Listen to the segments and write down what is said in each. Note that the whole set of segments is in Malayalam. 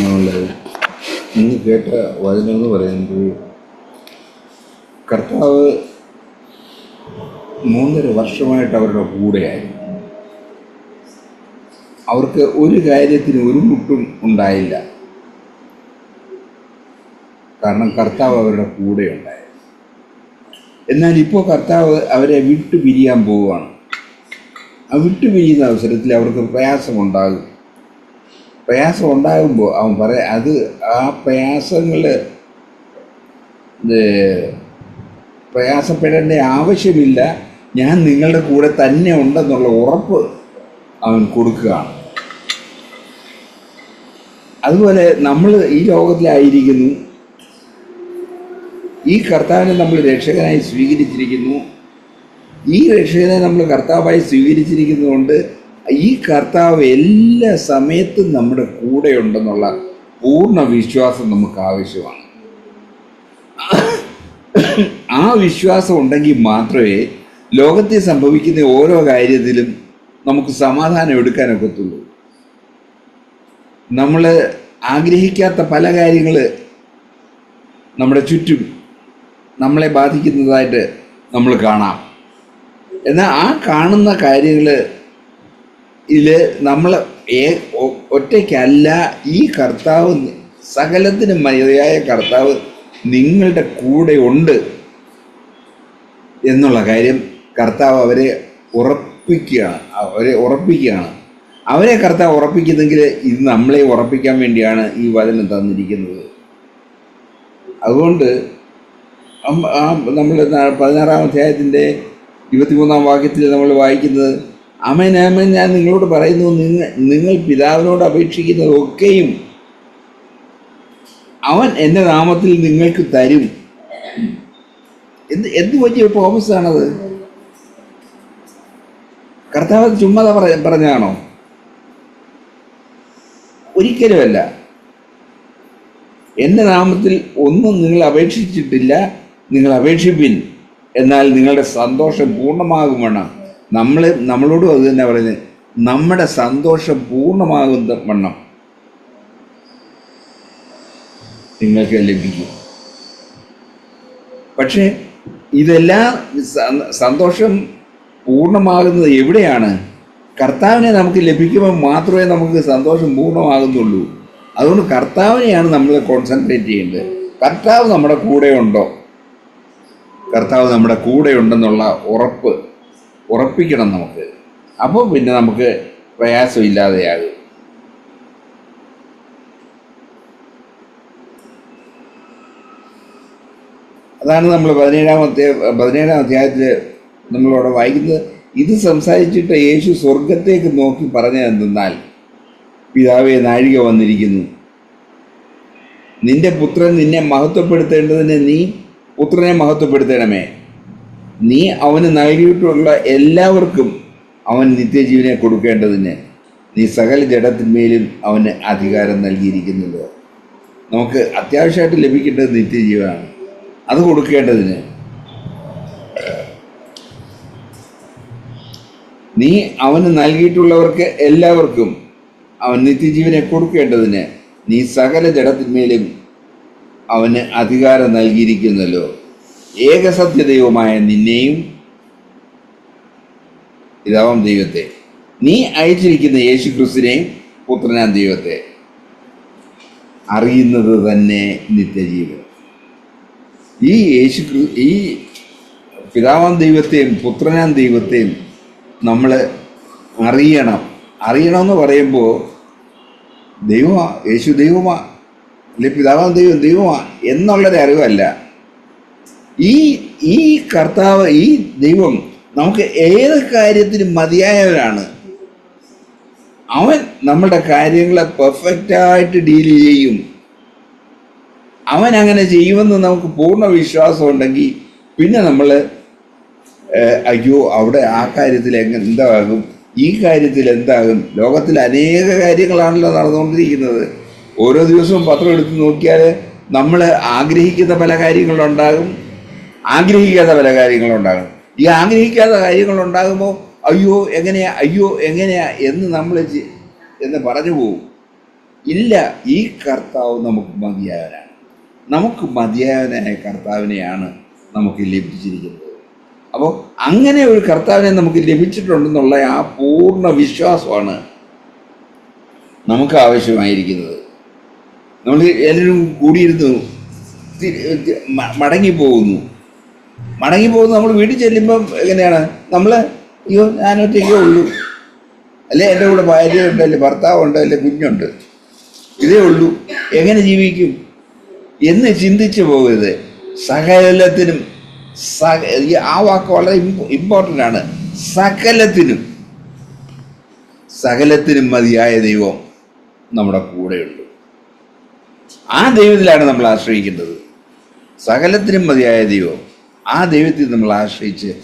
നമ്മൾ ഇന്ന് കേട്ട വചനം എന്ന് പറയുന്നത് കർത്താവ് മൂന്നര വർഷമായിട്ട് അവരുടെ കൂടെയായിരുന്നു. അവർക്ക് ഒരു കാര്യത്തിന് ഒരു മുട്ടും ഉണ്ടായില്ല. കാരണം കർത്താവ് അവരുടെ കൂടെ ഉണ്ടായിരുന്നു. എന്നാൽ ഇപ്പോൾ കർത്താവ് അവരെ വിട്ടു പിരിയാൻ പോവുകയാണ്. ആ വിട്ടു പിരിയുന്ന അവസരത്തിൽ അവർക്ക് പ്രയാസമുണ്ടാകും. പ്രയാസം ഉണ്ടാകുമ്പോൾ അവൻ പറയാ അത് ആ പ്രയാസങ്ങൾ പ്രയാസപ്പെടേണ്ട ആവശ്യമില്ല. ഞാൻ നിങ്ങളുടെ കൂടെ തന്നെ ഉണ്ടെന്നുള്ള ഉറപ്പ് അവൻ കൊടുക്കുകയാണ്. അതുപോലെ നമ്മൾ ഈ ലോകത്തിലായിരിക്കുന്നു. ഈ കർത്താവിനെ നമ്മൾ രക്ഷകനായി സ്വീകരിച്ചിരിക്കുന്നു. ഈ രക്ഷകനെ നമ്മൾ കർത്താവായി സ്വീകരിച്ചിരിക്കുന്നതുകൊണ്ട് ഈ കർത്താവ് എല്ലാ സമയത്തും നമ്മുടെ കൂടെ ഉണ്ടെന്നുള്ള പൂർണ വിശ്വാസം നമുക്ക് ആവശ്യമാണ്. ആ വിശ്വാസം ഉണ്ടെങ്കിൽ മാത്രമേ ലോകത്തിൽ സംഭവിക്കുന്ന ഓരോ കാര്യത്തിലും നമുക്ക് സമാധാനം എടുക്കാനൊക്കത്തുള്ളൂ നമ്മൾ ആഗ്രഹിക്കാത്ത പല കാര്യങ്ങൾ നമ്മുടെ ചുറ്റും നമ്മളെ ബാധിക്കുന്നതായിട്ട് നമ്മൾ കാണാം. എന്നാൽ ആ കാണുന്ന കാര്യങ്ങൾ ഇതിൽ നമ്മൾ ഒറ്റയ്ക്കല്ല ഈ കർത്താവ് സകലത്തിനും മര്യാദയായ കർത്താവ് നിങ്ങളുടെ കൂടെ ഉണ്ട് എന്നുള്ള കാര്യം കർത്താവ് അവരെ ഉറപ്പിക്കുകയാണ് അവരെ ഉറപ്പിക്കുകയാണ്. അവരെ കർത്താവ് ഉറപ്പിക്കുന്നെങ്കിൽ ഇത് നമ്മളെ ഉറപ്പിക്കാൻ വേണ്ടിയാണ് ഈ വചനം തന്നിരിക്കുന്നത്. അതുകൊണ്ട് നമ്മൾ പതിനാറാം അധ്യായത്തിന്റെ ഇരുപത്തിമൂന്നാം വാക്യത്തിൽ നമ്മൾ വായിക്കുന്നത് അമൻ ഞാൻ നിങ്ങളോട് പറയുന്നു നിങ്ങൾ നിങ്ങൾ പിതാവിനോട് അപേക്ഷിക്കുന്നതൊക്കെയും അവൻ എന്റെ നാമത്തിൽ നിങ്ങൾക്ക് തരും. എന്ത് എന്ത് വലിയ പ്രോമിസ് ആണത്? കർത്താവ് ചുമ്മാത പറഞ്ഞാണോ ഒരിക്കലുമല്ല. എന്റെ നാമത്തിൽ ഒന്നും നിങ്ങൾ അപേക്ഷിച്ചിട്ടില്ല നിങ്ങൾ അപേക്ഷിപ്പിൻ. എന്നാൽ നിങ്ങളുടെ സന്തോഷം പൂർണമാകും നമ്മൾ നമ്മളോടും അത് തന്നെ പറയുന്നത് നമ്മുടെ സന്തോഷം പൂർണമാകുന്ന വണ്ണം. നിങ്ങൾക്ക് ലഭിക്കും. പക്ഷേ ഇതെല്ലാം സന്തോഷം പൂർണമാകുന്നത് എവിടെയാണ്? കർത്താവിനെ നമുക്ക് ലഭിക്കുമ്പോൾ മാത്രമേ നമുക്ക് സന്തോഷം പൂർണമാകുന്നുള്ളൂ. അതുകൊണ്ട് കർത്താവിനെയാണ് നമ്മൾ കോൺസെൻട്രേറ്റ് ചെയ്യേണ്ടത്. കർത്താവ് നമ്മുടെ കൂടെ ഉണ്ടോ കർത്താവ് നമ്മുടെ കൂടെ ഉണ്ടെന്നുള്ള ഉറപ്പ് ഉറപ്പിക്കണം നമുക്ക്. അപ്പോൾ പിന്നെ നമുക്ക് പ്രയാസമില്ലാതെയാകും അതാണ് നമ്മൾ പതിനേഴാം അധ്യായ പതിനേഴാം അധ്യായത്തിൽ നമ്മളവിടെ വായിക്കുന്നത്. ഇത് സംസാരിച്ചിട്ട് യേശു സ്വർഗത്തേക്ക് നോക്കി പറഞ്ഞു എന്തെന്നാൽ പിതാവെ നാഴിക വന്നിരിക്കുന്നു. നിന്റെ പുത്രൻ നിന്നെ മഹത്വപ്പെടുത്തേണ്ടതിന് നീ പുത്രനെ മഹത്വപ്പെടുത്തണമേ. നീ അവന് നൽകിയിട്ടുള്ള എല്ലാവർക്കും അവൻ നിത്യജീവനെ കൊടുക്കേണ്ടതിന് നീ സകല ജഡത്തിന്മേലും അവന് അധികാരം നൽകിയിരിക്കുന്നത്. നമുക്ക് അത്യാവശ്യമായിട്ട് ലഭിക്കേണ്ടത് നിത്യജീവനാണ്. അത് കൊടുക്കേണ്ടതിന്. നീ അവന് നൽകിയിട്ടുള്ളവർക്ക് എല്ലാവർക്കും അവൻ നിത്യജീവനെ കൊടുക്കേണ്ടതിന് നീ സകല ജഡത്തിന്മേലും അവന് അധികാരം നൽകിയിരിക്കുന്നല്ലോ. ഏകസത്യദൈവമായ നിന്നെയും പിതാവാം ദൈവത്തെ. നീ അയച്ചിരിക്കുന്ന യേശു ക്രിസ്തുവിനെയും പുത്രനാം ദൈവത്തെ. അറിയുന്നത് തന്നെ നിത്യജീവൻ. ഈ യേശു ഈ പിതാവാം ദൈവത്തെയും പുത്രനാം ദൈവത്തെയും നമ്മൾ അറിയണം. അറിയണമെന്ന് പറയുമ്പോൾ ദൈവമാ യേശു ദൈവമാ അല്ലെ പിതാവാം ദൈവം ദൈവമാ എന്നുള്ളൊരു അറിവല്ല ഈ ഈ കർത്താവ് ഈ ദൈവം നമുക്ക് ഏത് കാര്യത്തിനും മതിയായവരാണ്. അവൻ നമ്മുടെ കാര്യങ്ങളെ പെർഫെക്റ്റായിട്ട് ഡീൽ ചെയ്യും. അവൻ അങ്ങനെ ചെയ്യുമെന്ന് നമുക്ക് പൂർണ വിശ്വാസം ഉണ്ടെങ്കിൽ പിന്നെ നമ്മൾ അയ്യോ അവിടെ ആ കാര്യത്തിൽ എങ്ങനെ എന്താകും? ഈ കാര്യത്തിൽ എന്താകും? ലോകത്തിൽ അനേക കാര്യങ്ങളാണല്ലോ നടന്നുകൊണ്ടിരിക്കുന്നത്. ഓരോ ദിവസവും പത്രം എടുത്ത് നോക്കിയാൽ നമ്മൾ ആഗ്രഹിക്കുന്ന പല കാര്യങ്ങളുണ്ടാകും. ആഗ്രഹിക്കാത്ത പല കാര്യങ്ങളും ഉണ്ടാകും ഈ ആഗ്രഹിക്കാത്ത കാര്യങ്ങളുണ്ടാകുമ്പോൾ അയ്യോ എങ്ങനെയാ അയ്യോ എങ്ങനെയാ എന്ന് നമ്മൾ എന്ന് പറഞ്ഞു പോകും ഇല്ല ഈ കർത്താവ് നമുക്ക് മതിയായവനാണ്. നമുക്ക് മതിയായവനായ കർത്താവിനെയാണ് നമുക്ക് ലഭിച്ചിരിക്കുന്നത്. അപ്പോൾ അങ്ങനെ ഒരു കർത്താവിനെ നമുക്ക് ലഭിച്ചിട്ടുണ്ടെന്നുള്ള ആ പൂർണ വിശ്വാസമാണ് നമുക്ക് ആവശ്യമായിരിക്കുന്നത്. നമ്മൾ എല്ലാവരും കൂടിയിരുന്നു തി- തി- മ- മടങ്ങിപ്പോകുന്നു മടങ്ങിപ്പോകുന്നു നമ്മൾ വീട്ടിൽ ചെല്ലുമ്പം എങ്ങനെയാണ്? നമ്മൾ അയ്യോ ഞാനൊറ്റയ്ക്കേ ഉള്ളൂ. അല്ലേ? എന്റെ കൂടെ ഭാര്യയുണ്ട് അല്ലെ? ഭർത്താവുണ്ട് അല്ലെ? കുഞ്ഞുണ്ട്. ഇതേ ഉള്ളൂ. എങ്ങനെ ജീവിക്കും? എന്ന് ചിന്തിച്ചു പോകരുത്. സകലത്തിനും സക ആ വാക്ക് വളരെ ഇമ്പോർട്ടന്റ് ആണ്. സകലത്തിനും. സകലത്തിനും മതിയായ ദൈവം നമ്മുടെ കൂടെയുണ്ട്. ആ ദൈവത്തിലാണ് നമ്മൾ ആശ്രയിക്കേണ്ടത് സകലത്തിനും മതിയായ ദൈവം. ആ ദൈവത്തിൽ നമ്മൾ ആശ്രയിച്ച്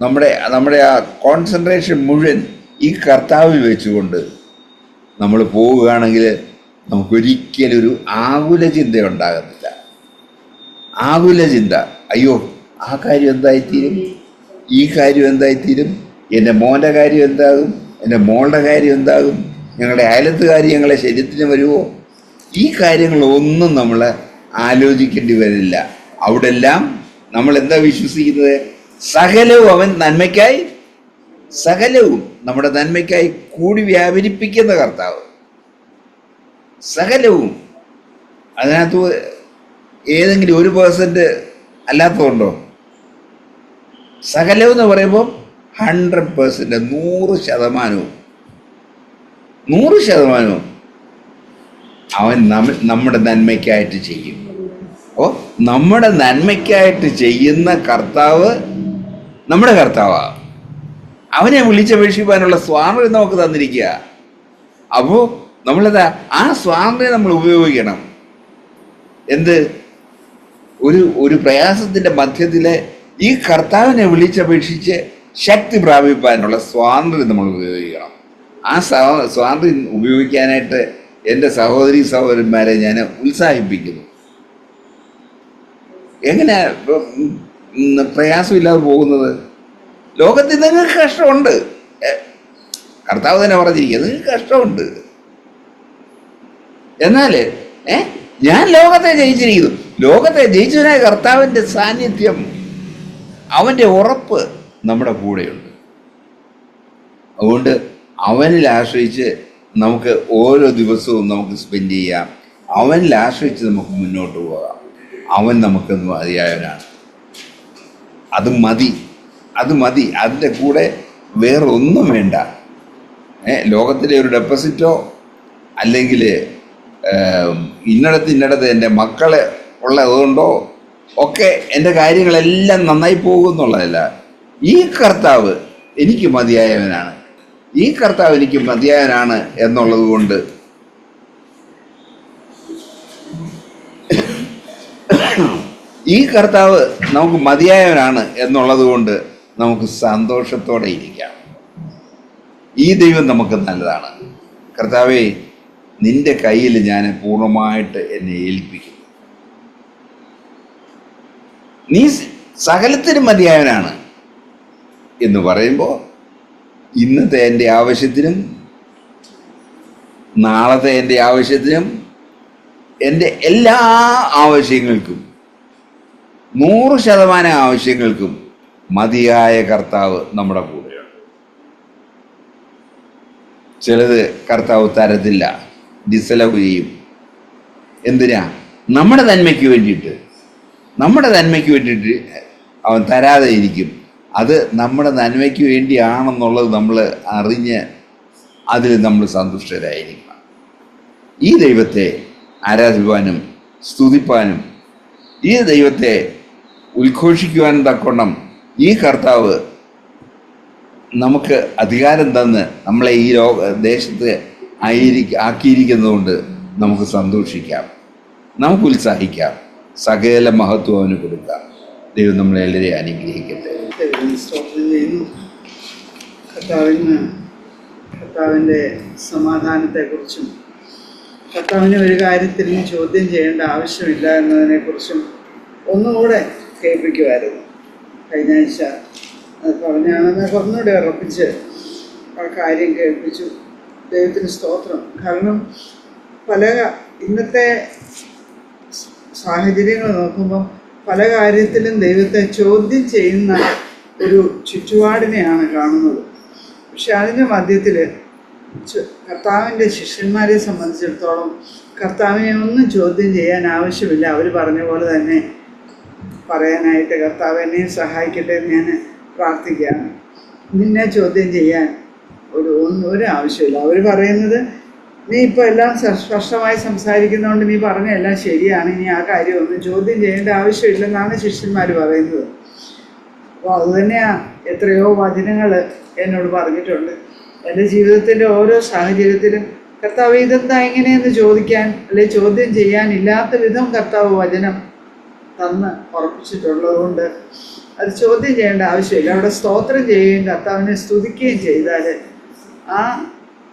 നമ്മുടെ നമ്മുടെ ആ കോൺസെൻട്രേഷൻ മുഴുവൻ ഈ കർത്താവിൽ വെച്ചുകൊണ്ട് നമ്മൾ പോവുകയാണെങ്കിൽ നമുക്കൊരിക്കലും ഒരു ആകുല ചിന്ത ഉണ്ടാകുന്നില്ല ആകുല ചിന്ത. അയ്യോ ആ കാര്യം എന്തായിത്തീരും? ഈ കാര്യം എന്തായിത്തീരും? എന്റെ മോന്റെ കാര്യം എന്താകും? എന്റെ മോളുടെ കാര്യം എന്താകും? ഞങ്ങളുടെ അയലത്തുകാർ ഞങ്ങളെ ശരീരത്തിന് വരുമോ? ഈ കാര്യങ്ങളൊന്നും നമ്മൾ ആലോചിക്കേണ്ടി വരില്ല. അവിടെ എല്ലാം നമ്മൾ എന്താ വിശ്വസിക്കുന്നത്? സകലവും അവൻ നന്മയ്ക്കായി സകലവും നമ്മുടെ നന്മയ്ക്കായി കൂടി വ്യാപരിപ്പിക്കുന്ന കർത്താവ്. സകലവും. അതിനകത്ത് ഏതെങ്കിലും ഒരു പേഴ്സന്റ് അല്ലാത്തതുണ്ടോ? സകലം എന്ന് പറയുമ്പോൾ ഹൺഡ്രഡ് പേഴ്സന്റ് നൂറ് ശതമാനവും. നൂറ് ശതമാനവും അവൻ നമ്മ നമ്മുടെ നന്മയ്ക്കായിട്ട് ചെയ്യും. അപ്പോൾ നമ്മുടെ നന്മയ്ക്കായിട്ട് ചെയ്യുന്ന കർത്താവ് നമ്മുടെ കർത്താവാണ് അവനെ വിളിച്ചപേക്ഷിക്കാനുള്ള സ്വാതന്ത്ര്യം നമുക്ക് തന്നിരിക്കുക. അപ്പോൾ നമ്മളെന്താ? ആ സ്വാതന്ത്ര്യം നമ്മൾ ഉപയോഗിക്കണം. എന്ത്? ഒരു ഒരു പ്രയാസത്തിന്റെ മധ്യത്തിൽ ഈ കർത്താവിനെ വിളിച്ചപേക്ഷിച്ച് ശക്തി പ്രാപിപ്പാനുള്ള സ്വാതന്ത്ര്യം നമ്മൾ ഉപയോഗിക്കണം. ആ സ്വാ- സ്വാതന്ത്ര്യം ഉപയോഗിക്കാനായിട്ട് എന്റെ സഹോദരി സഹോദരന്മാരെ ഞാൻ ഉത്സാഹിപ്പിക്കുന്നു. എങ്ങനെ പ്രയാസമില്ലാതെ പോകുന്നത്? ലോകത്തിൽ നിങ്ങൾക്ക് കഷ്ടമുണ്ട്. കർത്താവ് തന്നെ പറഞ്ഞിരിക്കുക നിങ്ങൾക്ക് കഷ്ടമുണ്ട്. എന്നാൽ ഏ ഞാൻ ലോകത്തെ ജയിച്ചിരിക്കുന്നു. ലോകത്തെ ജയിച്ചവനായ കർത്താവിന്റെ സാന്നിധ്യം അവന്റെ ഉറപ്പ് നമ്മുടെ കൂടെയുണ്ട്. അതുകൊണ്ട് അവനിൽ ആശ്രയിച്ച് നമുക്ക് ഓരോ ദിവസവും നമുക്ക് സ്പെൻഡ് ചെയ്യാം. അവനിൽ ആശ്രയിച്ച് നമുക്ക് മുന്നോട്ട് പോകാം. അവൻ നമുക്ക് മതിയായവനാണ്. അത് മതി അത് മതി. അതിന്റെ കൂടെ വേറെ ഒന്നും വേണ്ട ലോകത്തിലെ ഒരു ഡെപ്പോസിറ്റോ അല്ലെങ്കിൽ ഇന്നടത്ത് ഇന്നടത്ത് എന്റെ മക്കളെ ഉള്ളതുകൊണ്ടോ ഒക്കെ എന്റെ കാര്യങ്ങളെല്ലാം നന്നായി പോകുമെന്നുള്ളതല്ല ഈ കർത്താവ് എനിക്ക് മതിയായവനാണ്. ഈ കർത്താവ് എനിക്ക് മതിയായവനാണ് എന്നുള്ളത് കൊണ്ട് ഈ കർത്താവ് നമുക്ക് മതിയായവനാണ് എന്നുള്ളത് കൊണ്ട് നമുക്ക് സന്തോഷത്തോടെ ഇരിക്കാം. ഈ ദൈവം നമുക്ക് നല്ലതാണ്. കർത്താവെ നിന്റെ കയ്യിൽ ഞാൻ പൂർണമായിട്ട് എന്നെ ഏൽപ്പിക്കുന്നു. നീ സകലത്തിനും മതിയായവനാണ് എന്ന് പറയുമ്പോൾ ഇന്നത്തെ എന്റെ ആവശ്യത്തിനും നാളത്തെ എന്റെ ആവശ്യത്തിനും എന്റെ എല്ലാ ആവശ്യങ്ങൾക്കും നൂറ് ശതമാനം ആവശ്യങ്ങൾക്കും മതിയായ കർത്താവ് നമ്മുടെ കൂടെയാണ്. ചിലത് കർത്താവ് തരത്തില്ല ഡിസലവ് ചെയ്യും എന്തിനാ? നമ്മുടെ നന്മയ്ക്ക് വേണ്ടിയിട്ട്. നമ്മുടെ നന്മയ്ക്ക് വേണ്ടിയിട്ട് അവൻ തരാതെ ഇരിക്കും. അത് നമ്മുടെ നന്മയ്ക്ക് വേണ്ടിയാണെന്നുള്ളത് നമ്മൾ അറിഞ്ഞ് അതിൽ നമ്മൾ സന്തുഷ്ടരായിരിക്കണം. ഈ ദൈവത്തെ ആരാധിക്കുവാനും സ്തുതിപ്പാനും ഈ ദൈവത്തെ ഉദ്ഘോഷിക്കുവാനും തക്കോണം ഈ കർത്താവ് നമുക്ക് അധികാരം തന്ന് നമ്മളെ ഈ ലോക ദേശത്ത് ആയിരിക്ക ആക്കിയിരിക്കുന്നതുകൊണ്ട് നമുക്ക് സന്തോഷിക്കാം. നമുക്ക് ഉത്സാഹിക്കാം. സകല മഹത്വം അവന് കൊടുക്കാം. ദൈവം നമ്മളെ എല്ലാവരെയും അനുഗ്രഹിക്കട്ടെ. കർത്താവിന് കർത്താവിന്റെ സമാധാനത്തെക്കുറിച്ചും കർത്താവിന് ഒരു കാര്യത്തിലും ചോദ്യം ചെയ്യേണ്ട ആവശ്യമില്ല എന്നതിനെക്കുറിച്ചും ഒന്നുകൂടെ കേൾപ്പിക്കുമായിരുന്നു. കഴിഞ്ഞ ആഴ്ച അത് പറഞ്ഞാണെന്ന് കുറഞ്ഞുകൂടെ ഉറപ്പിച്ച്. ആ കാര്യം കേൾപ്പിച്ചു. ദൈവത്തിന് സ്തോത്രം. കാരണം പല ഇന്നത്തെ സാഹചര്യങ്ങൾ നോക്കുമ്പോൾ പല കാര്യത്തിലും ദൈവത്തെ ചോദ്യം ചെയ്യുന്ന ഒരു ചുറ്റുപാടിനെയാണ് കാണുന്നത്. പക്ഷെ അതിന്റെ മധ്യത്തിൽ കർത്താവിന്റെ ശിഷ്യന്മാരെ സംബന്ധിച്ചിടത്തോളം കർത്താവിനെ ഒന്നും ചോദ്യം ചെയ്യാൻ ആവശ്യമില്ല. അവർ പറഞ്ഞ പോലെ തന്നെ പറയാനായിട്ട് കർത്താവ് സഹായിക്കട്ടെ എന്ന് ഞാൻ പ്രാർത്ഥിക്കുകയാണ്. നിന്നെ ചോദ്യം ചെയ്യാൻ ഒരു ഒന്നും ഒരു ആവശ്യമില്ല. അവർ പറയുന്നത് നീ ഇപ്പോൾ എല്ലാം സ്പഷ്ടമായി സംസാരിക്കുന്നതുകൊണ്ട് നീ പറഞ്ഞ എല്ലാം ശരിയാണ്. ഇനി ആ കാര്യം ഒന്നും ചോദ്യം ചെയ്യേണ്ട ആവശ്യമില്ലെന്നാണ് ശിഷ്യന്മാർ പറയുന്നത്. അപ്പോൾ അതുതന്നെയാണ് എത്രയോ വചനങ്ങൾ എന്നോട് പറഞ്ഞിട്ടുണ്ട്. എന്റെ ജീവിതത്തിന്റെ ഓരോ സാഹചര്യത്തിലും കർത്താവ് ഇതെന്താ എങ്ങനെയെന്ന് ചോദിക്കാൻ അല്ലെ ചോദ്യം ചെയ്യാൻ ഇല്ലാത്ത വിധം കർത്താവ് വചനം തന്ന് ഉറപ്പിച്ചിട്ടുള്ളത് കൊണ്ട് അത് ചോദ്യം ചെയ്യേണ്ട ആവശ്യമില്ല. അവിടെ സ്തോത്രം ചെയ്യുകയും കർത്താവിനെ സ്തുതിക്കുകയും ചെയ്താൽ ആ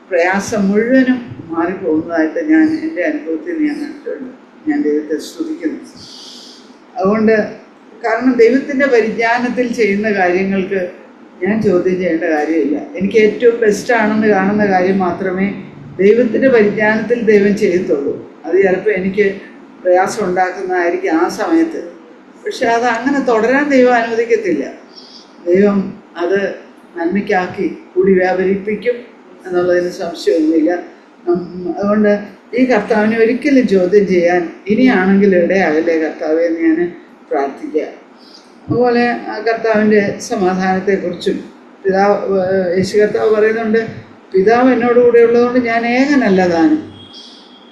പ്രയാസം മുഴുവനും മാറിപ്പോകുന്നതായിട്ട് ഞാൻ എന്റെ അനുഭവത്തിൽ ഞാൻ കണ്ടിട്ടുണ്ട്. ഞാൻ ദൈവത്തെ സ്തുതിക്കുന്നു. അതുകൊണ്ട് കാരണം ദൈവത്തിന്റെ പരിജ്ഞാനത്തിൽ ചെയ്യുന്ന കാര്യങ്ങൾക്ക് ഞാൻ ചോദ്യം ചെയ്യേണ്ട കാര്യമില്ല. എനിക്ക് ഏറ്റവും ബെസ്റ്റ് ആണെന്ന് കാണുന്ന കാര്യം മാത്രമേ ദൈവത്തിന്റെ പരിജ്ഞാനത്തിൽ ദൈവം ചെയ്യത്തുള്ളൂ. അത് ചിലപ്പോൾ എനിക്ക് പ്രയാസം ഉണ്ടാക്കുന്നതായിരിക്കും ആ സമയത്ത്. പക്ഷെ അത് അങ്ങനെ തുടരാൻ ദൈവം അനുവദിക്കത്തില്ല. ദൈവം അത് നന്മയ്ക്കാക്കി കൂടി വ്യാപരിപ്പിക്കും എന്നുള്ളതിന് സംശയമൊന്നുമില്ല. അതുകൊണ്ട് ഈ കർത്താവിനെ ഒരിക്കലും ചോദ്യം ചെയ്യാൻ ഇനിയാണെങ്കിൽ ഇടയാകല്ലേ കർത്താവെ എന്ന് ഞാൻ പ്രാർത്ഥിക്കുക അതുപോലെ ആ കർത്താവിന്റെ സമാധാനത്തെക്കുറിച്ചും പിതാവ് യേശു കർത്താവ് പറയുന്നുണ്ട് പിതാവ് എന്നോടുകൂടെ ഉള്ളതുകൊണ്ട് ഞാൻ ഏകനല്ല താനും.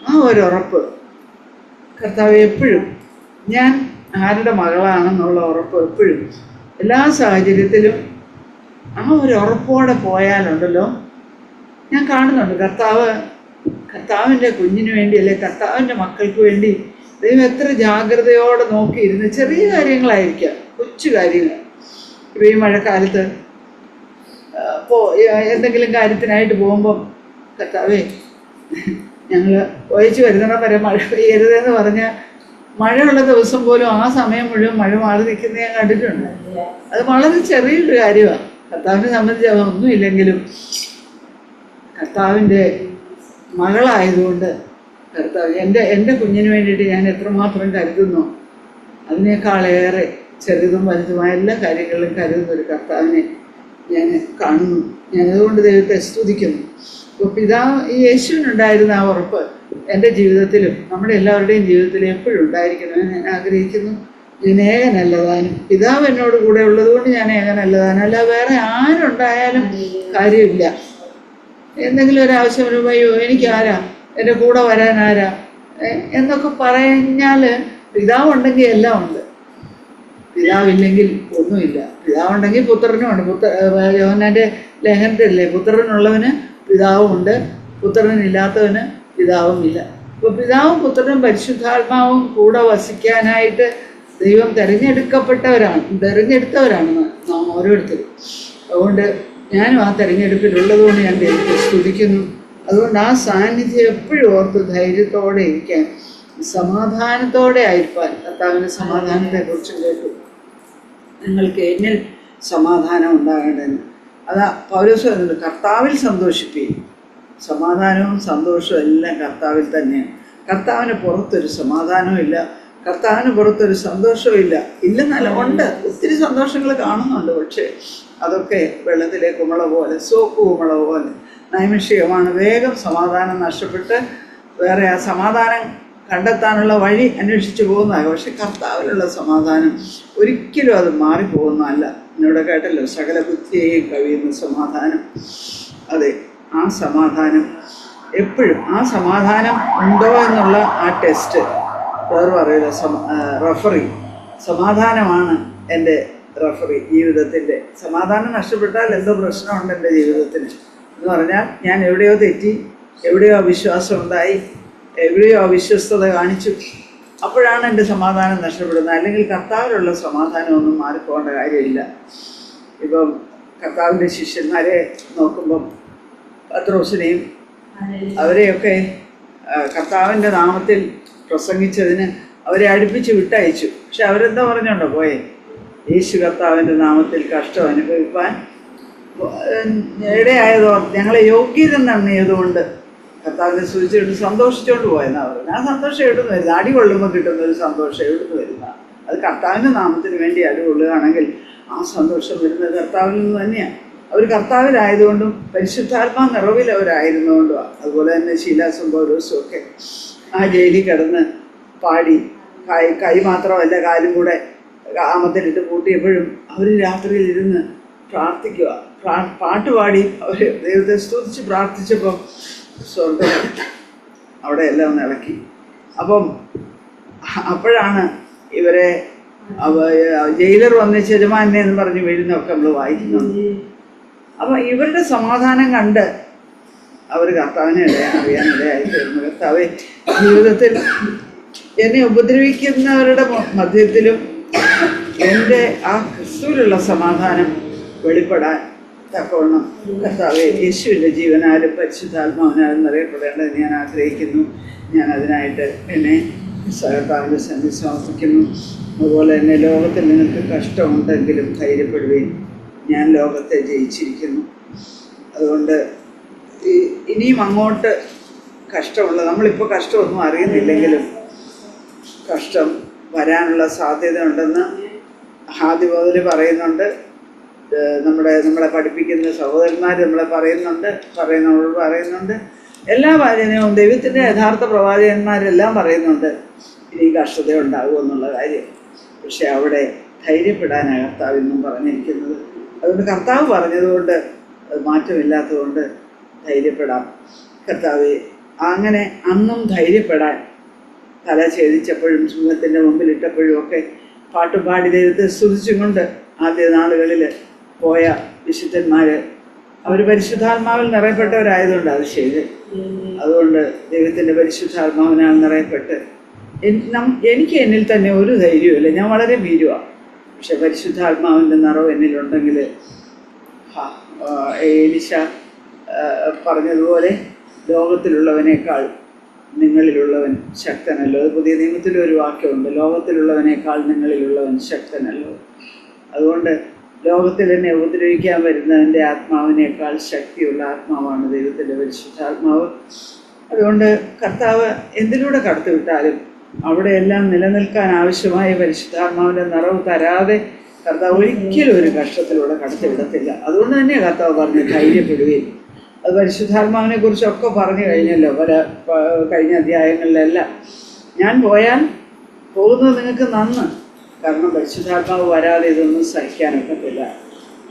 ആ ഒരു ഉറപ്പ് കർത്താവ് എപ്പോഴും ഞാൻ ആരുടെ മകളാണെന്നുള്ള ഉറപ്പ് എപ്പോഴും എല്ലാ സാഹചര്യത്തിലും ആ ഒരു ഉറപ്പോടെ പോയാലുണ്ടല്ലോ. ഞാൻ കാണുന്നുണ്ട് കർത്താവ് കർത്താവിന്റെ കുഞ്ഞിന് വേണ്ടി അല്ലെ കർത്താവിന്റെ മക്കൾക്ക് വേണ്ടി ദൈവം എത്ര ജാഗ്രതയോടെ നോക്കിയിരുന്ന് ചെറിയ കാര്യങ്ങളായിരിക്കാം കൊച്ചു കാര്യങ്ങൾ. ഇപ്പോൾ ഈ മഴക്കാലത്ത് ഇപ്പോൾ എന്തെങ്കിലും കാര്യത്തിനായിട്ട് പോകുമ്പം കർത്താവേ ഞങ്ങൾ ഒഴിച്ച് വരുന്നിടം വരെ മഴ പെയ്യരുതെന്ന് പറഞ്ഞ മഴയുള്ള ദിവസം പോലും ആ സമയം മുഴുവൻ മഴ മാറി നിൽക്കുന്നത് ഞാൻ കണ്ടിട്ടുണ്ട്. അത് വളരെ ചെറിയൊരു കാര്യമാണ് കർത്താവിനെ സംബന്ധിച്ച് അതൊന്നുമില്ലെങ്കിലും കർത്താവിന്റെ മകളായതുകൊണ്ട് കർത്താവ് എന്റെ എന്റെ കുഞ്ഞിന് വേണ്ടിയിട്ട് ഞാൻ എത്രമാത്രം കരുതുന്നു അതിനേക്കാളേറെ ചെറുതും വലുതുമായ എല്ലാ കാര്യങ്ങളിലും കരുതുന്ന ഒരു കർത്താവിനെ ഞാൻ കാണുന്നു. ഞാൻ അതുകൊണ്ട് ദൈവത്തെ സ്തുതിക്കുന്നു. പിതാവ് ഈ യേശുവിനുണ്ടായിരുന്ന ആ ഉറപ്പ് എന്റെ ജീവിതത്തിലും നമ്മുടെ എല്ലാവരുടെയും ജീവിതത്തിലും എപ്പോഴും ഉണ്ടായിരിക്കണമെന്ന് ഞാൻ ആഗ്രഹിക്കുന്നു. ഞാൻ ഏകനല്ലതാനും പിതാവ് എന്നോട് കൂടെ ഉള്ളത് കൊണ്ട് ഞാൻ ഏകനല്ലതാനും അല്ല വേറെ ആരുണ്ടായാലും കാര്യമില്ല. എന്തെങ്കിലും ഒരു ആവശ്യം വരുമ്പോൾ അയ്യോ എനിക്ക് ആരാ എന്റെ കൂടെ വരാൻ ആരാ? എന്നൊക്കെ പറഞ്ഞാൽ പിതാവുണ്ടെങ്കിൽ എല്ലാം ഉണ്ട്. പിതാവില്ലെങ്കിൽ ഒന്നുമില്ല. പിതാവുണ്ടെങ്കിൽ പുത്രനുമുണ്ട് പുത്ര യോഹന്നാന്റെ ലേഖനത്തിലല്ലേ പുത്രനുള്ളവന് പിതാവുമുണ്ട് പുത്രനില്ലാത്തവന് പിതാവുമില്ല. അപ്പോൾ പിതാവും പുത്രനും പരിശുദ്ധാത്മാവും കൂടെ വസിക്കാനായിട്ട് ദൈവം തിരഞ്ഞെടുക്കപ്പെട്ടവരാണ്. തിരഞ്ഞെടുത്തവരാണ് നാം ഓരോരുത്തരും. അതുകൊണ്ട് ഞാനും ആ തിരഞ്ഞെടുപ്പിലുള്ളതുകൊണ്ട് ഞാൻ ദൈവത്തെ സ്തുതിക്കുന്നു. അതുകൊണ്ട് ആ സാന്നിധ്യം എപ്പോഴും ഓർത്ത് ധൈര്യത്തോടെ ഇരിക്കാൻ സമാധാനത്തോടെ ആയിരിക്കാൻ സമാധാനത്തെ സമാധാനത്തെക്കുറിച്ച് കേട്ടു. നിങ്ങൾക്ക് എന്നിൽ സമാധാനം ഉണ്ടാകേണ്ടതെന്ന് അതാ പൗരസ് പറയുന്നത് കർത്താവിൽ സന്തോഷിപ്പീൻ. സമാധാനവും സന്തോഷവും എല്ലാം കർത്താവിൽ തന്നെയാണ്. കർത്താവിന് പുറത്തൊരു സമാധാനവും ഇല്ല. കർത്താവിന് പുറത്തൊരു സന്തോഷവും ഇല്ല. ഇല്ലെന്നല്ല ഉണ്ട്. ഒത്തിരി സന്തോഷങ്ങൾ കാണുന്നുണ്ട്. പക്ഷേ അതൊക്കെ വെള്ളത്തിലെ കുമള പോലെ സോപ്പ് കുമള പോലെ നൈമിഷികമാണ്. വേഗം സമാധാനം നഷ്ടപ്പെട്ട് വേറെ ആ സമാധാനം കണ്ടെത്താനുള്ള വഴി അന്വേഷിച്ച് പോകുന്നതാണ് പക്ഷെ കർത്താവിലുള്ള സമാധാനം ഒരിക്കലും അത് മാറിപ്പോകുന്നതല്ല. എന്നോട് കേട്ടല്ലോ സകല ബുദ്ധിയെയും കവിയുന്ന സമാധാനം. അതെ ആ സമാധാനം എപ്പോഴും ആ സമാധാനം ഉണ്ടോ എന്നുള്ള ആ ടെസ്റ്റ് വേറെ പറയില്ല റഫറി സമാധാനമാണ് എന്റെ റഫറി ജീവിതത്തിന്റെ. സമാധാനം നഷ്ടപ്പെട്ടാൽ എന്തോ പ്രശ്നമുണ്ട് എന്റെ ജീവിതത്തിന്. എന്ന് പറഞ്ഞാൽ ഞാൻ എവിടെയോ തെറ്റി എവിടെയോ അവിശ്വാസം ഉണ്ടായി എവിടെയോ അവിശ്വസ്തത കാണിച്ചു. അപ്പോഴാണ് എന്റെ സമാധാനം നഷ്ടപ്പെടുന്നത്. അല്ലെങ്കിൽ കർത്താവിലുള്ള സമാധാനമൊന്നും മാറിപ്പോകേണ്ട കാര്യമില്ല. ഇപ്പം കർത്താവിന്റെ ശിഷ്യന്മാരെ നോക്കുമ്പം പത്രോസിനെയും അവരെയൊക്കെ കർത്താവിന്റെ നാമത്തിൽ പ്രസംഗിച്ചതിന് അവരെ അടുപ്പിച്ച് വിട്ടയച്ചു. പക്ഷെ അവരെന്താ പറഞ്ഞോണ്ടോ പോയെ? യേശു കർത്താവിന്റെ നാമത്തിൽ കഷ്ടം അനുഭവിപ്പാൻ ഇടയായതോ ഞങ്ങളെ യോഗ്യത നന്ദിയതുകൊണ്ട് കർത്താവിനെ സൂചിച്ചിട്ട് സന്തോഷിച്ചോണ്ട് പോയെന്നാ പറയുന്നത് ആ സന്തോഷം എവിടുന്ന് വരുന്നത് അടി കൊള്ളുമ്പോൾ കിട്ടുന്ന ഒരു സന്തോഷം എവിടുന്ന് വരുന്ന? അത് കർത്താവിന്റെ നാമത്തിന് വേണ്ടി അടി കൊള്ളുകയാണെങ്കിൽ ആ സന്തോഷം വരുന്നത് കർത്താവിൽ നിന്ന് തന്നെയാണ് അവർ കർത്താവിലായതുകൊണ്ടും പരിശുദ്ധാത്മാ നിറവിൽ അവരായിരുന്നുകൊണ്ടുമാണ് അതുപോലെ തന്നെ ശീലാസും പൗലോസും ഒക്കെ ആ ജയിലിൽ കിടന്ന് പാടി കൈ കൈ മാത്രമല്ല കാലും കൂടെ ആമത്തിലിട്ട് പൂട്ടിയപ്പോഴും അവർ രാത്രിയിൽ ഇരുന്ന് പ്രാർത്ഥിക്കുക പ്രാ- പാട്ട് പാടി അവർ ദൈവത്തെ സ്തുതിച്ച് പ്രാർത്ഥിച്ചപ്പം സ്വർഗം അവിടെ എല്ലാം ഒന്ന് ഇളക്കി. അപ്പം അപ്പോഴാണ് ഇവരെ ജയിലർ വന്ന് ചെരുമാനെ എന്ന് പറഞ്ഞ് വീഴുന്നൊക്കെ നമ്മൾ വായിക്കുന്നുണ്ട് അപ്പം ഇവരുടെ സമാധാനം കണ്ട് അവർ കർത്താവിനെ ഇടയാ അറിയാൻ ഇടയായി തീർന്നു. കർത്താവ് ജീവിതത്തിൽ എന്നെ ഉപദ്രവിക്കുന്നവരുടെ മധ്യത്തിലും എന്റെ ആ ക്രിസ്തുവിലുള്ള സമാധാനം വെളിപ്പെടാൻ തക്കവണ്ണം കർത്താവെ യേശുവിന്റെ ജീവനാലും പരിശുദ്ധാത്മാവിനാലും നിറയപ്പെടേണ്ടത് ഞാൻ ആഗ്രഹിക്കുന്നു. ഞാൻ അതിനായിട്ട് എന്നെ കർത്താവിന്റെ സന്ധി സമർപ്പിക്കുന്നു അതുപോലെ തന്നെ ലോകത്തിൽ നിങ്ങൾക്ക് കഷ്ടമുണ്ടെങ്കിലും ധൈര്യപ്പെടുകയും ഞാൻ ലോകത്തെ ജയിച്ചിരിക്കുന്നു. അതുകൊണ്ട് ഇനിയും അങ്ങോട്ട് കഷ്ടമുള്ള നമ്മളിപ്പോൾ കഷ്ടമൊന്നും അറിയുന്നില്ലെങ്കിലും കഷ്ടം വരാനുള്ള സാധ്യത ഉണ്ടെന്ന് മുതൽ പറയുന്നുണ്ട്. നമ്മുടെ നമ്മളെ പഠിപ്പിക്കുന്ന സഹോദരന്മാർ നമ്മളെ പറയുന്നുണ്ട് പറയുന്നവരോട് പറയുന്നുണ്ട്. എല്ലാ വാചനവും ദൈവത്തിന്റെ യഥാർത്ഥ പ്രവാചകന്മാരെല്ലാം പറയുന്നുണ്ട്. ഇനി കഷ്ടത ഉണ്ടാകും എന്നുള്ള കാര്യം. പക്ഷെ അവിടെ ധൈര്യപ്പെടാനാണ് കർത്താവ് ഇന്നും പറഞ്ഞിരിക്കുന്നത്. അതുകൊണ്ട് കർത്താവ് പറഞ്ഞതുകൊണ്ട് മാറ്റമില്ലാത്തതുകൊണ്ട് ധൈര്യപ്പെടാം. കർത്താവ് അങ്ങനെ അന്നും ധൈര്യപ്പെടാൻ തല ഛേദിച്ചപ്പോഴും സിംഹത്തിന്റെ മുമ്പിൽ ഇട്ടപ്പോഴും ഒക്കെ പാട്ടുപാടി ദൈവത്തെ സ്തുതിച്ചും കൊണ്ട് ആദ്യ നാളുകളിൽ പോയ വിശുദ്ധന്മാർ അവർ പരിശുദ്ധാത്മാവിൽ നിറയപ്പെട്ടവരായതുകൊണ്ട് അത് ചെയ്ത് അതുകൊണ്ട് ദൈവത്തിന്റെ പരിശുദ്ധാത്മാവിനാൽ നിറയപ്പെട്ട് എനിക്ക് എന്നിൽ തന്നെ ഒരു ധൈര്യമില്ല ഞാൻ വളരെ ഭീരുവാണ് പക്ഷെ പരിശുദ്ധാത്മാവിന്റെ നിറവ് എന്നിലുണ്ടെങ്കിൽ ഏലിശ പറഞ്ഞതുപോലെ ലോകത്തിലുള്ളവനേക്കാൾ നിങ്ങളിലുള്ളവൻ ശക്തനല്ലോ. അത് പുതിയ നിയമത്തിലൊരു ഒരു വാക്യമുണ്ട്. ലോകത്തിലുള്ളവനേക്കാൾ നിങ്ങളിലുള്ളവൻ ശക്തനല്ലോ. അതുകൊണ്ട് ലോകത്തിൽ എന്നെ ഉപദ്രവിക്കാൻ വരുന്നതിന്റെ ആത്മാവിനേക്കാൾ ശക്തിയുള്ള ആത്മാവാണ് ദൈവത്തിന്റെ പരിശുദ്ധാത്മാവ്. അതുകൊണ്ട് കർത്താവ് എന്തിലൂടെ കടത്തിവിട്ടാലും അവിടെയെല്ലാം നിലനിൽക്കാൻ ആവശ്യമായ പരിശുദ്ധാത്മാവിന്റെ നിറവ് തരാതെ കർത്താവ് ഒരിക്കലും ഒരു കഷ്ടത്തിലൂടെ കടത്തിവിടത്തില്ല. അതുകൊണ്ട് തന്നെ കർത്താവ് പറഞ്ഞ് ധൈര്യപ്പെടുകയും അത് പരിശുദ്ധാത്മാവിനെ കുറിച്ചൊക്കെ പറഞ്ഞു കഴിഞ്ഞല്ലോ പല കഴിഞ്ഞ അധ്യായങ്ങളിലെല്ലാം. ഞാൻ പോയാൽ പോകുന്നത് നിങ്ങൾക്ക് നന്ന്. കാരണം പരിശുദ്ധാത്മാവ് വരാതെ ഇതൊന്നും സഹിക്കാനൊക്കത്തില്ല.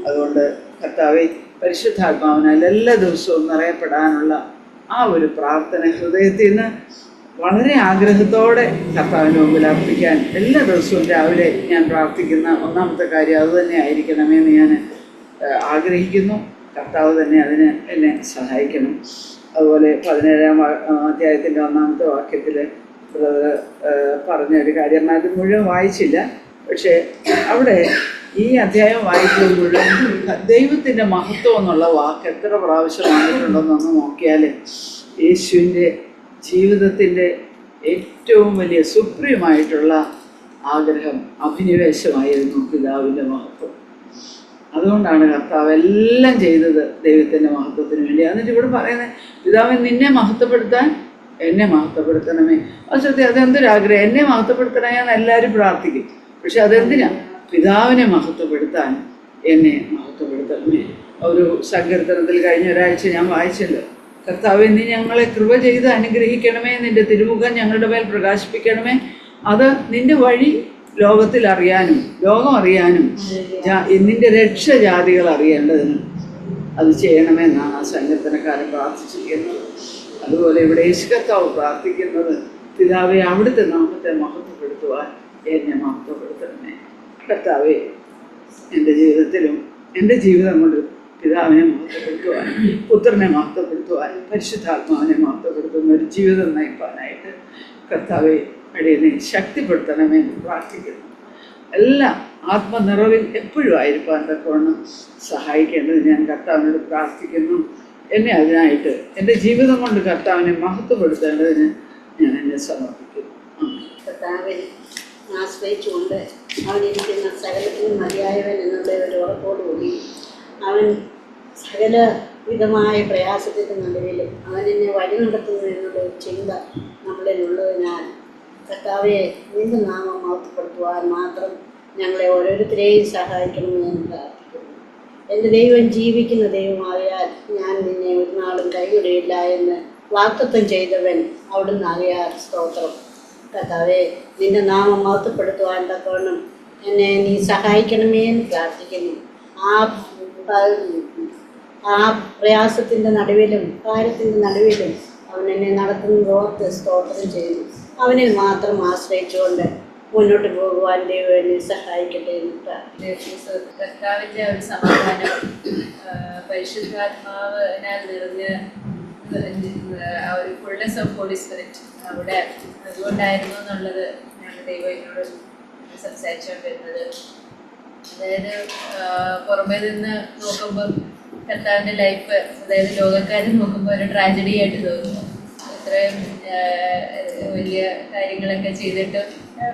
അതുകൊണ്ട് കർത്താവെ പരിശുദ്ധാത്മാവിനാൽ എല്ലാ ദിവസവും നിറയപ്പെടാനുള്ള ആ ഒരു പ്രാർത്ഥന ഹൃദയത്തിൽ നിന്ന് വളരെ ആഗ്രഹത്തോടെ കർത്താവിന്റെ മുമ്പിൽ അർപ്പിക്കാൻ എല്ലാ ദിവസവും രാവിലെ ഞാൻ പ്രാർത്ഥിക്കുന്ന ഒന്നാമത്തെ കാര്യം അതുതന്നെ ആയിരിക്കണമെന്ന് ഞാൻ ആഗ്രഹിക്കുന്നു. കർത്താവ് തന്നെ അതിന് എന്നെ സഹായിക്കണം. അതുപോലെ പതിനേഴാം അധ്യായത്തിന്റെ ഒന്നാമത്തെ വാക്യത്തിൽ പറഞ്ഞ ഒരു കാര്യം. അത് മുഴുവൻ വായിച്ചില്ല. പക്ഷേ അവിടെ ഈ അധ്യായം വായിക്കുന്നത് മുഴുവൻ ദൈവത്തിന്റെ മഹത്വം എന്നുള്ള വാക്ക് എത്ര പ്രാവശ്യം വന്നിട്ടുണ്ടെന്നൊന്ന് നോക്കിയാൽ യേശുവിന്റെ ജീവിതത്തിന്റെ ഏറ്റവും വലിയ സുപ്രീമായിട്ടുള്ള ആഗ്രഹം അഭിനിവേശമായിരുന്നു പിതാവിന്റെ മഹത്വം. അതുകൊണ്ടാണ് കർത്താവ് എല്ലാം ചെയ്തത് ദൈവത്തിന്റെ മഹത്വത്തിന് വേണ്ടി. എന്നിട്ട് ഇവിടെ പറയുന്നത് പിതാവ് നിന്നെ മഹത്വപ്പെടുത്താൻ എന്നെ മഹത്വപ്പെടുത്തണമേ. സത്യം അതെന്തൊരാഗ്രഹം? എന്നെ മഹത്വപ്പെടുത്തണമേ എന്ന് എല്ലാവരും പ്രാർത്ഥിക്കും. പക്ഷെ അതെന്തിനാ? പിതാവിനെ മഹത്വപ്പെടുത്താൻ എന്നെ മഹത്വപ്പെടുത്തണമേ. ഒരു സങ്കീർത്തനത്തിൽ കഴിഞ്ഞ ഒരാഴ്ച ഞാൻ വായിച്ചല്ലോ. കർത്താവ് നീ ഞങ്ങളെ കൃപ ചെയ്ത് അനുഗ്രഹിക്കണമേ. നിന്റെ തിരുമുഖം ഞങ്ങളുടെ മേൽ പ്രകാശിപ്പിക്കണമേ. അത് നിന്റെ വഴി ലോകത്തിൽ അറിയാനും ലോകം അറിയാനും നിന്റെ രക്ഷ ജാതികൾ അറിയേണ്ടതിനും അത് ചെയ്യണമെന്നാണ് ആ സങ്കീർത്തനക്കാരൻ പ്രാർത്ഥിച്ചിരിക്കുന്നത്. അതുപോലെ ഇവിടെ യേശു കർത്താവ് പ്രാർത്ഥിക്കുന്നത് പിതാവെ അവിടുത്തെ നാമത്തെ മഹത്വപ്പെടുത്തുവാൻ എന്നെ മഹത്വപ്പെടുത്തണമേ. കർത്താവെ എന്റെ ജീവിതത്തിലും എന്റെ ജീവിതം കൊണ്ട് പിതാവിനെ മഹത്വപ്പെടുത്തുവാൻ പുത്രനെ മഹത്വപ്പെടുത്തുവാൻ പരിശുദ്ധാത്മാവിനെ മഹത്വപ്പെടുത്തുന്ന ഒരു ജീവിതം നയിപ്പാനായിട്ട് കർത്താവെ അടിയനെ ശക്തിപ്പെടുത്തണമേ എന്ന് പ്രാർത്ഥിക്കുന്നു. എല്ലാം ആത്മനിറവിൽ എപ്പോഴും ആയിരിക്കാൻ തക്കവണ്ണം സഹായിക്കേണ്ടത് ഞാൻ കർത്താവിനോട് പ്രാർത്ഥിക്കുന്നു. എന്നെ അതിനായിട്ട് എന്റെ ജീവിതം കൊണ്ട് കർത്താവിനെ മഹത്വപ്പെടുത്തേണ്ടതിന് ഞാൻ എന്നെ സമർപ്പിക്കുന്നു. ആശ്രയിച്ചുകൊണ്ട് അവൻ സകലത്തിനും മതിയായവൻ എന്നുള്ള ഒരു ഉറപ്പോടുകൂടി അവൻ സകല വിധമായ പ്രയാസത്തിന്റെ നടുവിലും അവൻ എന്നെ വഴി നടത്തുന്നു എന്നുള്ള ഒരു ചിന്ത നമ്മളിലുള്ളതിനാൽ കർത്താവെ നിന്റെ നാമം മഹത്വപ്പെടുത്തുവാൻ മാത്രം ഞങ്ങളെ ഓരോരുത്തരെയും സഹായിക്കണമെന്ന് പ്രാർത്ഥിക്കുന്നു എന്റെ ദൈവം ജീവിക്കുന്ന ദൈവമാകയാൽ ഞാൻ നിന്നെ ഒരു നാളും കൈവിടയില്ല എന്ന് വാക്തത്വം ചെയ്തവൻ അവിടുന്ന് ആകയാൽ സ്തോത്രം. കഥാവേ നിന്റെ നാമം മഹത്വപ്പെടുത്തുവാൻ തക്കവണ്ണം എന്നെ നീ സഹായിക്കണമേ എന്ന് പ്രാർത്ഥിക്കുന്നു. ആ ആ പ്രയാസത്തിന്റെ നടുവിലും കാര്യത്തിന്റെ നടുവിലും അവൻ എന്നെ നടത്തുന്നത് ഓർത്ത് സ്തോത്രം ചെയ്യുന്നു. അവനിൽ മാത്രം ആശ്രയിച്ചുകൊണ്ട് മുന്നോട്ട് പോകുവാൻ ദൈവം സഹായിക്കട്ടെ എന്ന് കർത്താവിന്റെ ഒരു സമാധാനം പരിശുദ്ധാത്മാവിനാൽ നിറഞ്ഞ് ആ ഒരു ഫുൾനെസ് ഓഫ് ഹോളി സ്പിരിറ്റ് അവിടെ അതുകൊണ്ടായിരുന്നു എന്നുള്ളത് ഞാൻ ദൈവം എന്നോട് സംസാരിച്ചുകൊണ്ടിരുന്നത് അതായത് പുറമേ നിന്ന് നോക്കുമ്പോൾ കർത്താവിന്റെ ലൈഫ് അതായത് ലോകക്കാരെ നോക്കുമ്പോൾ ഒരു ട്രാജഡി ആയിട്ട് തോന്നുന്നു. ഇത്രയും ആ, വലിയ കാര്യങ്ങളൊക്കെ ചെയ്തിട്ട്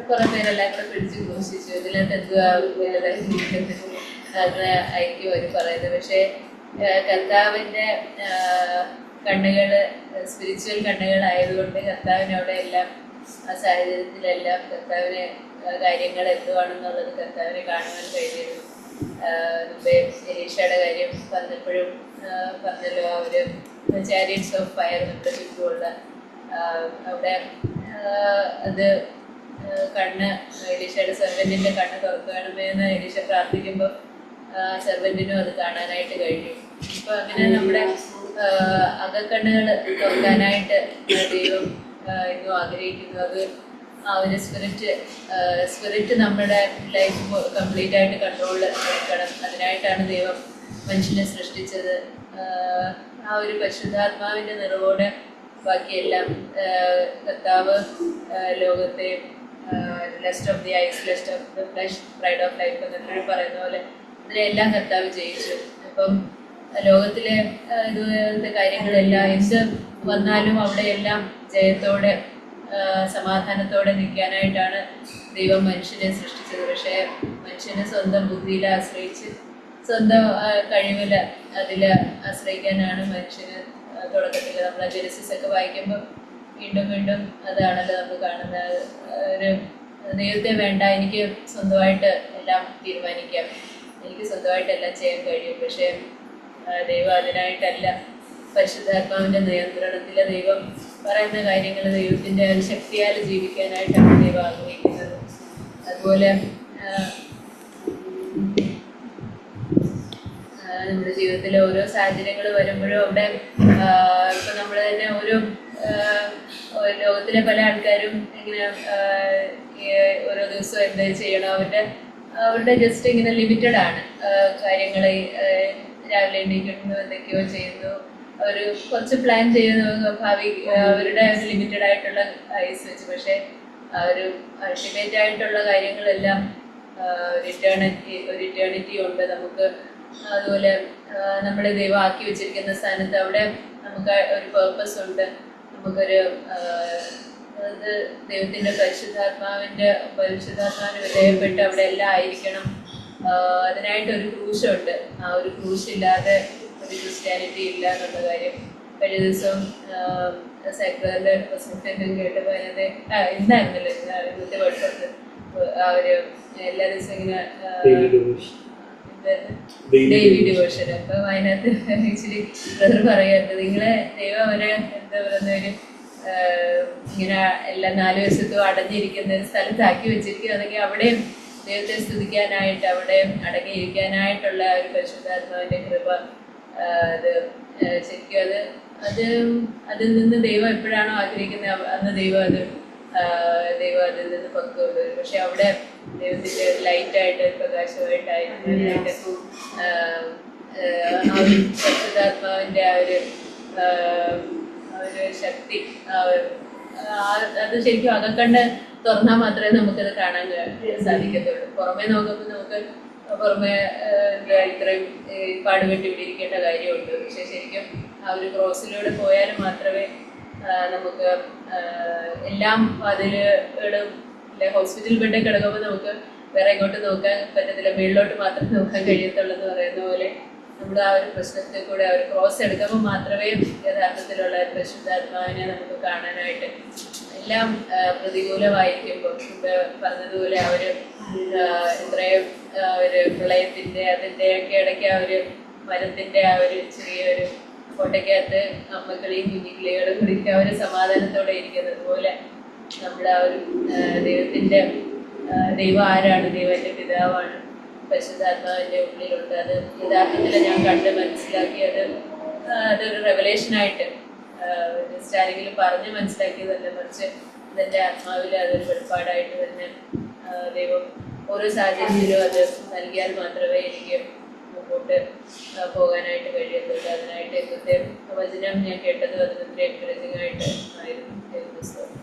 കുറെ പേരെല്ലാം കൂടെ പിടിച്ച് ഘോഷിച്ചു. ഇതിനകത്ത് എന്തുവാ ആയിരിക്കും അവർ പറയുന്നത്. പക്ഷേ കർത്താവിന്റെ കണ്ണുകൾ സ്പിരിച്വൽ കണ്ണുകളായതുകൊണ്ട് കർത്താവിന് അവിടെ എല്ലാം ആ സാഹചര്യത്തിലെല്ലാം കർത്താവിനെ കാര്യങ്ങൾ എന്തുവാണെന്നുള്ളത് കർത്താവിനെ കാണുവാൻ കഴിഞ്ഞിരുന്നു. മുമ്പേ എലീഷയുടെ കാര്യം പറഞ്ഞപ്പോഴും പറഞ്ഞല്ലോ അവർ ചാരിയറ്റ്സ് ഓഫ് ഫയർ നമ്മുടെ ചുറ്റുമുള്ള അവിടെ അത് കണ്ണ് എലീഷയുടെ സെർവന്റിന്റെ കണ്ണ് തുറക്കണമേ എന്ന് എലീഷ പ്രാർത്ഥിക്കുമ്പോൾ സെർവന്റിനും അത് കാണാനായിട്ട് കഴിഞ്ഞു. ഇപ്പൊ അങ്ങനെ നമ്മുടെ അകക്കണ്ണുകൾ തുറക്കാനായിട്ട് ദൈവം ഇന്നും ആഗ്രഹിക്കുന്നു. അത് ആ ഒരു സ്പിരിറ്റ് സ്പിരിറ്റ് നമ്മുടെ ലൈഫ് കംപ്ലീറ്റ് ആയിട്ട് കൺട്രോളിൽ എടുക്കണം അതിനായിട്ടാണ് ദൈവം മനുഷ്യനെ സൃഷ്ടിച്ചത്. ആ, ഒരു പരിശുദ്ധാത്മാവിന്റെ നിറവോടെ ബാക്കിയെല്ലാം കർത്താവ് ലോകത്തെ lust of the eyes lust of the flesh pride of life എന്നൊക്കെ പറയുന്ന പോലെ അതിനെല്ലാം കർത്താവ് ജയിച്ചു. അപ്പം ലോകത്തിലെ ഇതുപോലത്തെ കാര്യങ്ങളെല്ലാം എന്ത് വന്നാലും അവിടെയെല്ലാം ജയത്തോടെ സമാധാനത്തോടെ നിൽക്കാനായിട്ടാണ് ദൈവം മനുഷ്യനെ സൃഷ്ടിച്ചത്. പക്ഷേ മനുഷ്യനെ സ്വന്തം ബുദ്ധിയിൽ ആശ്രയിച്ച് സ്വന്തം കഴിവിൽ അതിൽ ആശ്രയിക്കാനാണ് മനുഷ്യന് തുടക്കത്തിൽ നമ്മൾ ജെനസിസ് ഒക്കെ വായിക്കുമ്പോൾ വീണ്ടും വീണ്ടും അതാണല്ലോ നമ്മൾ കാണുന്നത്. ഒരു ദൈവത്തെ വേണ്ട എനിക്ക് സ്വന്തമായിട്ട് എല്ലാം തീരുമാനിക്കാം. എനിക്ക് സ്വന്തമായിട്ട് എല്ലാം ചെയ്യാൻ കഴിയും. പക്ഷേ ദൈവം അതിനായിട്ടല്ല. പരിശുദ്ധാത്മാവിന്റെ നിയന്ത്രണത്തിൽ ദൈവം പറയുന്ന കാര്യങ്ങൾ ദൈവത്തിന്റെ ശക്തിയാൽ ജീവിക്കാനായിട്ടാണ് ദൈവം ആഗ്രഹിക്കുന്നത്. അതുപോലെ നമ്മുടെ ജീവിതത്തിലെ ഓരോ സാഹചര്യങ്ങൾ വരുമ്പോഴും അവിടെ ഇപ്പൊ നമ്മൾ തന്നെ ഓരോ ലോകത്തിലെ പല ആൾക്കാരും ഇങ്ങനെ ഓരോ ദിവസവും എന്താ ചെയ്യണം അവരുടെ അവരുടെ ജസ്റ്റ് ഇങ്ങനെ ലിമിറ്റഡ് ആണ്. കാര്യങ്ങൾ രാവിലെ എണീക്കുന്നു എന്തൊക്കെയോ ചെയ്യുന്നു. അവർ കുറച്ച് പ്ലാൻ ചെയ്യുന്നു ഭാവി അവരുടെ ഒരു ലിമിറ്റഡ് ആയിട്ടുള്ള ഐസ് വെച്ച്. പക്ഷേ ഒരു അൾട്ടിമേറ്റ് ആയിട്ടുള്ള കാര്യങ്ങളെല്ലാം റിട്ടേണിറ്റി ഒരു ഇറ്റേണിറ്റി ഉണ്ട്. നമുക്ക് അതുപോലെ നമ്മളെ ദൈവം ആക്കി വെച്ചിരിക്കുന്ന സ്ഥാനത്ത് അവിടെ നമുക്ക് ഒരു പേർപ്പസ് ഉണ്ട്. നമുക്കൊരു അത് ദൈവത്തിന്റെ പരിശുദ്ധാത്മാവിന്റെ പരിശുദ്ധാത്മാവിന് വിധേയപ്പെട്ട് അവിടെ എല്ലാം ആയിരിക്കണം. അതിനായിട്ട് ഒരു ക്രൂശുണ്ട്. ആ ഒരു ക്രൂശില്ലാതെ ഒരു ക്രിസ്ത്യാനിറ്റി ഇല്ല എന്നുള്ള കാര്യം. കഴിഞ്ഞ ദിവസം സെക്രട്ടറിയുടെ പ്രസംഗം കേട്ടപ്പോൾ അതിനകത്ത് ഇന്നായിരുന്നല്ലോ ഇന്ന് ഇന്നത്തെ വർഷത്ത് ഒരു എല്ലാ ദിവസവും ഇങ്ങനെ? ഡെയിലി ഡിവോഷൻ അപ്പൊ അതിനകത്ത് ആക്ച്വലി ബ്രദർ പറയാറുണ്ട് നിങ്ങളെ ദൈവം അവരെ എന്താ പറയുന്ന ഒരു ഇങ്ങനെ എല്ലാ നാല് വശത്തും അടഞ്ഞിരിക്കുന്ന ഒരു സ്ഥലത്താക്കി വെച്ചിരിക്കുകയാണെങ്കിൽ അവിടെ ദൈവത്തെ സ്തുതിക്കാനായിട്ട് അവിടെ അടങ്ങിയിരിക്കാനായിട്ടുള്ള ഒരു പരിശുദ്ധാത്മാവിന്റെ കൃപ അത് ശരിക്കും അത് അത് അതിൽ നിന്ന് ദൈവം എപ്പോഴാണോ ആഗ്രഹിക്കുന്നത് അന്ന് ദൈവം അത് ദൈവം അതിൽ നിന്ന് പങ്കുകൊണ്ടുവരും പക്ഷെ അവിടെ ലൈറ്റായിട്ട് ആഹ്, ആ ഒരു ശക്തി അത് ശരിക്കും അകക്കണ്ട് തുറന്നാൽ മാത്രമേ നമുക്കത് കാണാൻ സാധിക്കത്തുള്ളൂ. പുറമെ നോക്കുമ്പോൾ നമുക്ക് പുറമെ ഇത്രയും പാടുപെട്ട് വിടിയിരിക്കേണ്ട കാര്യമുണ്ട്. പക്ഷെ ശരിക്കും ആ ഒരു ക്രോസിലൂടെ പോയാൽ മാത്രമേ നമുക്ക് എല്ലാം അതിലുകളും അല്ലെ ഹോസ്പിറ്റൽ ബെഡ് കിടക്കുമ്പോൾ നമുക്ക് വേറെ എങ്ങോട്ട് നോക്കാൻ പറ്റത്തില്ല. മുകളിലോട്ട് മാത്രം നോക്കാൻ കഴിയത്തുള്ളൂ എന്ന് പറയുന്ന പോലെ നമ്മൾ ആ ഒരു പ്രശ്നത്തിൽ കൂടെ ആ ഒരു ക്രോസ് എടുക്കുമ്പോൾ മാത്രമേ യഥാർത്ഥത്തിലുള്ള പരിശുദ്ധാത്മാവിനെ നമുക്ക് കാണാനായിട്ട് എല്ലാം പ്രതികൂലമായിരിക്കുമ്പോൾ മുമ്പ് പറഞ്ഞതുപോലെ ആ ഒരു ഇത്രയും ഒരു പ്രളയത്തിന്റെ അതിന്റെയൊക്കെ ഒക്കെ ഇടയ്ക്ക് ആ ഒരു മരത്തിന്റെ ആ ഒരു ചെറിയൊരു കോട്ടയ്ക്കകത്ത് അമ്മക്കളെയും കുഞ്ഞിക്കിളികളും കൂടി അവർ സമാധാനത്തോടെ ഇരിക്കുന്നത് പോലെ നമ്മുടെ ആ ഒരു ദൈവത്തിന്റെ ദൈവം ആരാണ്? ദൈവത്തിന്റെ പിതാവാണ്. പരിശുദ്ധാത്മാവിന്റെ ഉള്ളിലുണ്ട്. അത് യഥാർത്ഥത്തിൽ ഞാൻ കണ്ട് മനസ്സിലാക്കിയത് അത് അതൊരു റെവലേഷനായിട്ട് ജസ്റ്റ് ആരെങ്കിലും പറഞ്ഞ് മനസ്സിലാക്കിയതല്ല. മറിച്ച് ഇതെന്റെ ആത്മാവിൽ അതൊരു വെളിപ്പാടായിട്ട് തന്നെ ദൈവം ഓരോ സാഹചര്യത്തിലും അത് നൽകിയാൽ മാത്രമേ എനിക്ക് മുമ്പോട്ട് പോകാനായിട്ട് കഴിയത്തുള്ളൂ. അതിനായിട്ട് ഇന്നത്തെ വചനം ഞാൻ കേട്ടത് അതിനൊത്തിരി എൻകറേജിംഗ് ആയിട്ട് ആയിരുന്നു.